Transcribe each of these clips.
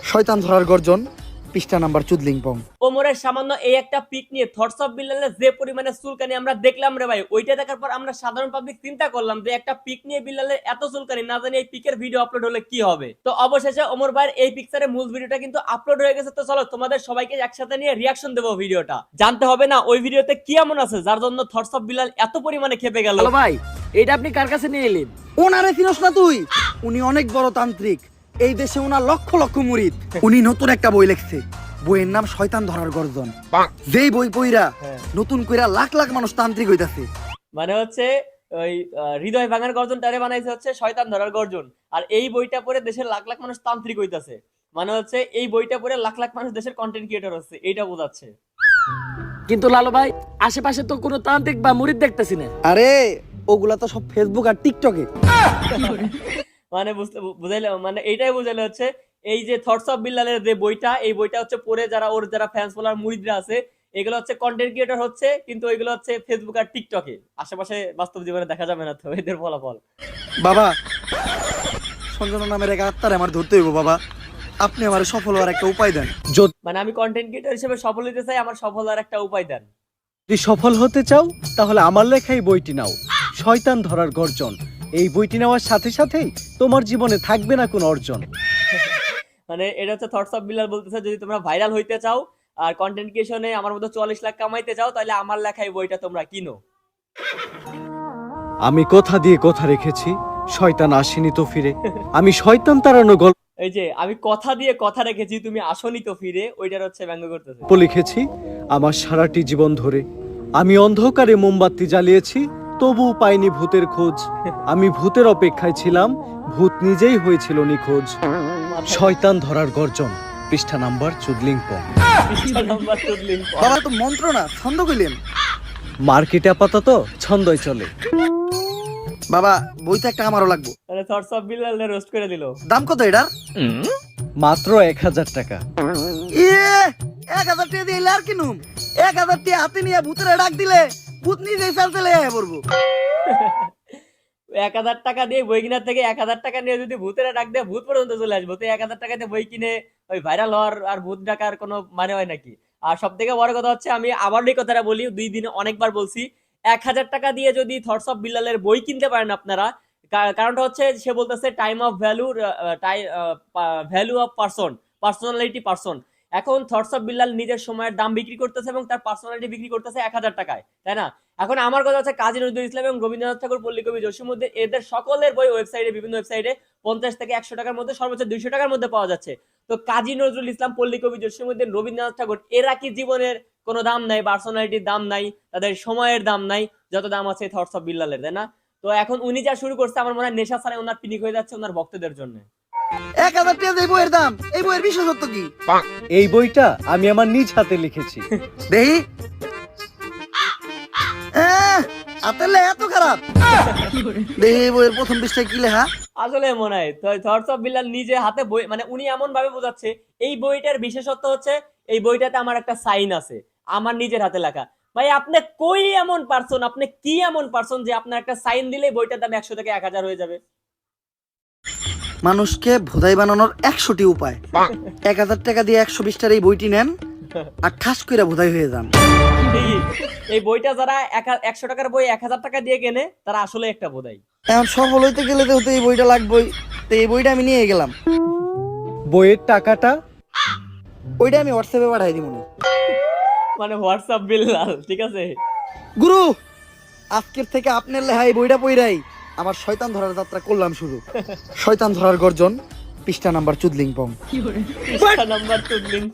শয়তান ধরার গর্জন পৃষ্ঠা নাম্বার চুদলিংপং। ওমরের সামান্য এই একটা পিক নিয়ে থটস অফ বিল্লালের যে পরিমাণে চুলকানি আমরা দেখলাম রে ভাই ওইটা দেখার পর আমরা সাধারণ পাবলিক চিন্তা করলাম যে একটা পিক নিয়ে বিল্লালের এত চুলকানি না জানি এই পিকের ভিডিও আপলোড হলে কি হবে। তো অবশেষে ওমর ভাইয়ের এই পিকচারের মূল ভিডিওটা কিন্তু আপলোড হয়ে গেছে। তো চলো তোমাদের সবাইকে একসাথে নিয়ে রিয়াকশন দেবো ভিডিওটা জানতে হবে না ওই ভিডিওতে কি এমন আছে যার জন্য থটস অফ বিল্লাল এত পরিমাণে খেপে গেল? ভাই এটা আপনি কার কাছে নিয়ে এলেন? ওনারে চিনস না তুই? উনি অনেক বড় তান্ত্রিক। এই দেশে ওনার লক্ষ লক্ষ মুরিদ। উনি নতুন একটা বই লিখছে। বইয়ের নাম শয়তান ধরার গর্জন। যেই বই পইরা হ্যাঁ। নতুন কইরা লাখ লাখ মানুষ তান্ত্রিক হইতাছে। মানে হচ্ছে ওই হৃদয় ভাঙার গর্জনটারে বানাইছে হচ্ছে শয়তান ধরার গর্জন। আর এই বইটা পড়ে দেশের লাখ লাখ মানুষ তান্ত্রিক হইতাছে। মানে হচ্ছে এই বইটা পড়ে লাখ লাখ মানুষ দেশের কন্টেন্ট ক্রিয়েটর হচ্ছে এইটা বোঝাচ্ছে। কিন্তু লালু ভাই আশেপাশে তো কোনো তান্ত্রিক বা মুরিদ দেখতেছি না। আরে ওগুলা তো সব ফেসবুক আর টিকটকে মানে বুঝতে বুঝাইলে মানে এইটাই বুঝাইলে হচ্ছে এই যে থটস অফ বিল্লালের যে বইটা এই বইটা হচ্ছে পড়ে যারা ওর যারা ফ্যান্স ফলোয়ার মুরিদরা আছে এগুলো হচ্ছে কন্টেন্ট ক্রিয়েটর হচ্ছে কিন্তু এগুলো হচ্ছে ফেসবুক আর টিকটকে আশেপাশে বাস্তব জীবনে দেখা যাবে না তো এদের ফলাফল। বাবা সঞ্জনা নামের এক আত্মার আমার ধরতে হইব বাবা। আপনি আমার সফল হওয়ার একটা উপায় দেন। মানে আমি কন্টেন্ট ক্রিয়েটর হিসেবে সফল হতে চাই আমার সফল হওয়ার একটা উপায় দেন। যদি সফল হতে চাও তাহলে আমার লেখাই বইটি নাও। শয়তান ধরার গর্জন। এই বইটি নেওয়ার সাথে সাথেই তোমার জীবনে থাকবে না কোনো অর্জন। মানে এটা হচ্ছে থটস অফ বিল্লাল বলতেছে যদি তোমরা ভাইরাল হইতে চাও আর কন্টেন্ট ক্রিয়েশনে আমার মতো চুয়াল্লিশ লাখ কামাইতে চাও তাহলে আমার লেখাই বইটা তোমরা কিনো। আমি কথা দিয়ে কথা রেখেছি শয়তান আসেনি তো ফিরে। আমি শয়তান তাড়ানো গল্প এই যে আমি কথা দিয়ে কথা রেখেছি তুমি আসনি তো ফিরে ওইটার হচ্ছে ব্যঙ্গ করতেছে। লিখেছি আমার সারাটি জীবন ধরে। আমি অন্ধকারে মোমবাতি জ্বালিয়েছি তবুও পাইনি ভূতের খোঁজ। আমি ভূতের অপেক্ষায় ছিলাম ভূত নিজেই হয়েছিল নিখোঁজ। শয়তান ধরার গর্জন পৃষ্ঠা নাম্বার চুদলিংপং। পৃষ্ঠা নাম্বার তুললিং বাবা তো মন্ত্র না ছন্দ কইলেন। মার্কেটে আপাতত ছন্দই চলে। বাবা বইটা একটা আমারও লাগবো। থটস অফ বিল্লাল রোস্ট করে দিল। দাম কত এটার? মাত্র এক হাজার টাকা। ইয়ে এক হাজার টাকা দিয়ে আর কিনুম। এক হাজার টাকা হাতে নিয়ে ভূতের ডাক দিলে। ভূত নিজেই চাল চলে পড়ব। এক হাজার টাকা দিয়ে বই কেনার থেকে এক হাজার টাকা নিয়ে যদি ভূতেরা ডাক দেয়, ভূত পর্যন্ত চলে আসব। তো এক হাজার টাকাতে বই কিনে ওই ভাইরাল হওয়ার আর ভূত ডাকার কোনো মানে হয় নাকি? আর সব থেকে বড় কথা হচ্ছে, আমি আবার এই কথাটা বলি, দুই দিনে অনেকবার বলছি, এক হাজার টাকা দিয়ে যদি থটস অফ বিল্লালের বই কিনতে পারেন আপনারা কারণটা হচ্ছে সে বলতেছে time of value value of person personality person এখন থটস অফ বিল্লাল নিজের সময়ের দাম বিক্রি করতেছে এবং তার পার্সোনালিটি বিক্রি করতেছে এক হাজার টাকায়, তাই না? এখন আমার কথা হচ্ছে কাজী নজরুল ইসলাম এবং রবীন্দ্রনাথ ঠাকুর পল্লীকবি জসীমউদ্দিন এদের সকলের বই ওয়েবসাইটে বিভিন্ন ওয়েবসাইটে পঞ্চাশ থেকে একশো টাকার মধ্যে সর্বোচ্চ দুইশো টাকার মধ্যে পাওয়া যাচ্ছে। তো কাজী নজরুল ইসলাম পল্লীকবি জসীমউদ্দিন রবীন্দ্রনাথ ঠাকুর, এরা কি জীবনের কোনো দাম নাই পার্সোনালিটির দাম নাই, তাদের সময়ের দাম নাই, যত দাম আছে থটস অফ বিল্লালের তাই না? তো এখন উনি যা শুরু করছে, আমার মনে হয় নেশা ছাড়াই ওনার পিনিক হয়ে যাচ্ছে ওনার ভক্তদের জন্য। এক হাজার টাকা এই বইয়ের দাম। এই বইয়ের বিশেষত্ব কি? এই বইটা আমি আমার নিজ হাতে লিখেছি। হাতের লেখা এত খারাপ। দেহি এই বইয়ের প্রথম পৃষ্ঠায় কি লেখা? আসলে মনে হয় থটস অফ বিল্লাল নিজে হাতে বই মানে উনি এমন ভাবে বোঝাচ্ছে এই বইটার বিশেষত্ব হচ্ছে এই বইটাতে আমার একটা সাইন আছে আমার নিজের হাতে লেখা। ভাই আপনি কই এমন পারসন আপনি কি এমন পারসন যে আপনার একটা সাইন দিলে বইটার দাম একশো থেকে এক হাজার হয়ে যাবে? মানুষকে ভোদাই বানানোর একশোটি উপায়। এক হাজার টাকা দিয়ে একশো বিশটার এই বইটি নেন আর ঠাস করে ভোদাই হয়ে যান। এই বইটা যারা এক- একশো টাকার বই এক হাজার টাকা দিয়ে কেনে তারা আসলে একটা বোধাই এখন সফল হইতে গেলে তো এই বইটা লাগবেই তো এই বইটা আমি নিয়ে গেলাম। বইয়ের টাকাটা? ওইটা আমি হোয়াটসঅ্যাপে পাঠাই দিব মানে হোয়াটসঅ্যাপ বিল্লাল ঠিক আছে? গুরু আজকের থেকে আপনার লেহা এই বইটা পইরাই। আমার শয়তান ধরার যাত্রা করলাম শুরু শয়তান ধরার গর্জন, পৃষ্ঠা নাম্বার চুদলিংপং। নাম্বার টু লিঙ্ক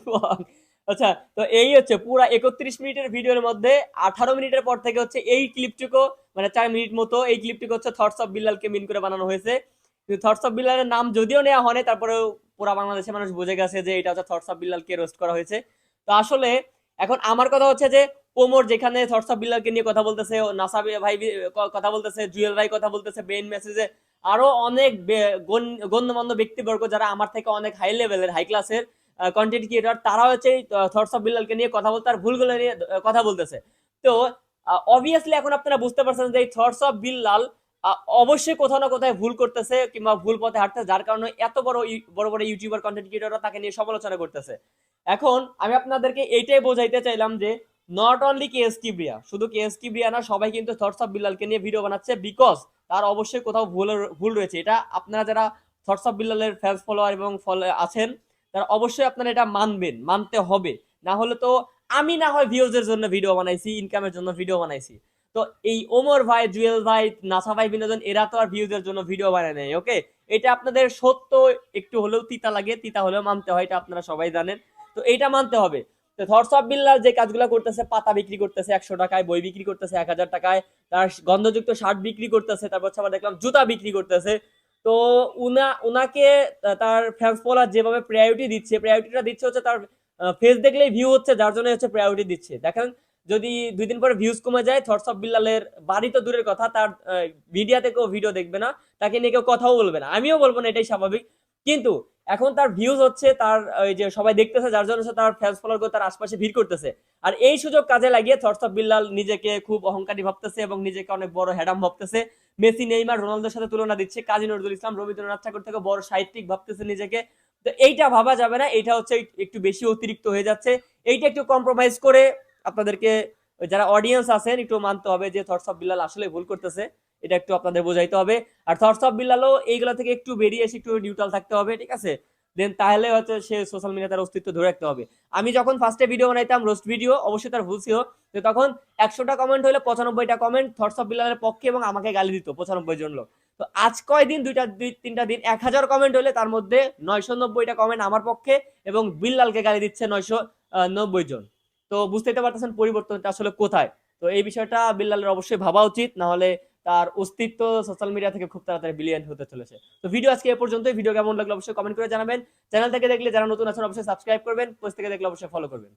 আচ্ছা তো এই হচ্ছে পুরা একত্রিশ মিনিটের ভিডিওর মধ্যে আঠারো মিনিটের পর থেকে হচ্ছে এই ক্লিপটুকু মানে চার মিনিট মতো এই ক্লিপটুকু হচ্ছে থটস অফ বিল্লালকে মিন করে বানানো হয়েছে। থটস অফ বিল্লালের নাম যদিও নেওয়া হয়নি, তারপরেও পুরা বাংলাদেশের মানুষ বুঝে গেছে যে এটা হচ্ছে থটস অফ বিল্লালকে রোস্ট করা হয়েছে। তো আসলে এখন আমার কথা হচ্ছে যে ওমর যেখানে থটস অফ নিয়ে কথা বলতেছে, ও নাসাবি ভাই কথা বলতেছে জুয়েল ভাই কথা বলতেছে বেন মেসেজে আরও অনেক গণ্যমান্য ব্যক্তিবর্গ যারা আমার থেকে অনেক হাই লেভেলের হাই ক্লাসের কন্টেন্ট ক্রিয়েটর তারা হচ্ছে থটস অফ বিল্লালকে নিয়ে কথা বলতে আর ভুলগুলো নিয়ে কথা বলতেছে। তো অবভিয়াসলি এখন আপনারা বুঝতে পারছেন যে এই থটস অফ বিল্লাল অবশ্যই কোথাও না কোথায় ভুল করতেছে কিংবা ভুল পথে হাঁটতেছে, যার কারণে এত বড় বড় বড় ইউটিউবার কন্টেন্ট ক্রিয়েটররা তাকে নিয়ে সমালোচনা করতেছে। এখন আমি আপনাদেরকে এইটাই বোঝাইতে চাইলাম যে not only K S Kibria শুধু কে এস কিবরিয়া না, সবাই কিন্তু থটস অফ বিল্লালকে নিয়ে ভিডিও বানাচ্ছে বিকজ তার অবশ্যই কোথাও ভুল ভুল রয়েছে। এটা আপনারা যারা থটস অফ বিল্লালের ফ্যান্স ফলোয়ার এবং আছেন, তারা অবশ্যই আপনারা এটা মানবেন, মানতে হবে। না হলে তো আমি না হয় ভিউজের জন্য ভিডিও বানাইছি ইনকামের জন্য ভিডিও বানাইছি। তো এই ওমর ভাই, জুয়েল ভাই, নাসা ভাই, বিনোদন, এরা তো আর ভিউজের জন্য ভিডিও বানায় নাই ওকে এটা আপনাদের সত্য, একটু হলেও তিতা লাগে, তিতা হলেও মানতে হয়, এটা আপনারা সবাই জানেন। তো এটা মানতে হবে। তো অফ বিল্লাল যে কাজগুলো করতেছে, পাতা বিক্রি করতেছে একশো টাকায়, বই বিক্রি করতেছে এক হাজার টাকায়, তার গন্ধযুক্ত শার্ট বিক্রি করতেছে, তারপর হচ্ছে আবার দেখলাম জুতা বিক্রি করতেছে। তো উনা, উনাকে তার ফ্যান্স ফলোয়ার যেভাবে প্রায়োরিটি দিচ্ছে প্রায়োরিটিটা দিচ্ছে হচ্ছে তার ফেস দেখলেই ভিউ হচ্ছে, যার জন্য হচ্ছে প্রায়োরিটি দিচ্ছে। দেখেন, যদি দুই দিন পরে ভিউজ কমে যায় থটস অফ বিল্লালের বাড়ি তো দূরের কথা, তার মিডিয়াতে কেউ ভিডিও দেখবে না, তাকে নিয়ে কেউ কথাও বলবে না। আমিও বলব না, এটাই স্বাভাবিক। কিন্তু এখন তার ভিউজ হচ্ছে, তার, ওই যে সবাই দেখতেছে, যার জন্য তার ফ্যান্স ফলোয়ার করে তার আশপাশে ভিড় করতেছে। আর এই সুযোগ কাজে লাগিয়ে থটস অফ বিল্লাল নিজেকে খুব অহংকারী ভাবতেছে এবং নিজেকে অনেক বড় হ্যাডাম ভাবতেছে। মেসি, নেইমার, রোনালদোর সাথে তুলনা দিচ্ছে, কাজী নজরুল ইসলাম, রবীন্দ্রনাথ ঠাকুর থেকে বড় সাহিত্যিক ভাবতেছে নিজেকে। তো এইটা ভাবা যাবে না এটা হচ্ছে একটু বেশি অতিরিক্ত হয়ে যাচ্ছে। এইটা একটু কম্প্রোমাইজ করে আপনাদেরকে, যারা অডিয়েন্স আছেন, একটু মানতে হবে যে থটস অফ বিল্লাল আসলে ভুল করতেছে। এটা একটু আপনাদের বোঝাইতে হবে। আর থটস অফ বিল্লালও এইগুলো থেকে একটু বেরিয়ে এসে একটু নিউট্রাল থাকতে হবে, ঠিক আছে? দেন তাহলে হচ্ছে সে সোশ্যাল মিডিয়া তার অস্তিত্ব ধরে রাখতে হবে। আমি যখন ফার্স্টে ভিডিও বানাইতাম রোস্ট ভিডিও অবশ্যই তার ভুল ছিল। তো তখন একশোটা কমেন্ট হলে পঁচানব্বইটা কমেন্ট থটস অফ বিল্লালের পক্ষে এবং আমাকে গালি দিত, পঁচানব্বই জন লোক। তো আজ কয়দিন দুইটা, দুই, তিনটা দিন। এক হাজার কমেন্ট হলে তার মধ্যে নয়শো নব্বইটা কমেন্ট আমার পক্ষে এবং বিল্লালকে গালি দিচ্ছে নয়শো নব্বই জন। তো বুঝতেই পারতেছেন পরিবর্তনটা আসলে কোথায়। তো এই বিষয়টা বিল্লালের অবশ্যই ভাবা উচিত না হলে তার অস্তিত্ব সোশ্যাল মিডিয়া থেকে খুব তাড়াতাড়ি বিলিয়ন হতে চলেছে। তো ভিডিও আজকে এ পর্যন্তই। ভিডিও কেমন লাগল অবশ্যই কমেন্ট করে জানাবেন। চ্যানেল থেকে দেখলে যারা নতুন আছেন, অবশ্যই সাবস্ক্রাইব করবেন। পোস্ট থেকে দেখলে অবশ্যই ফলো করবেন।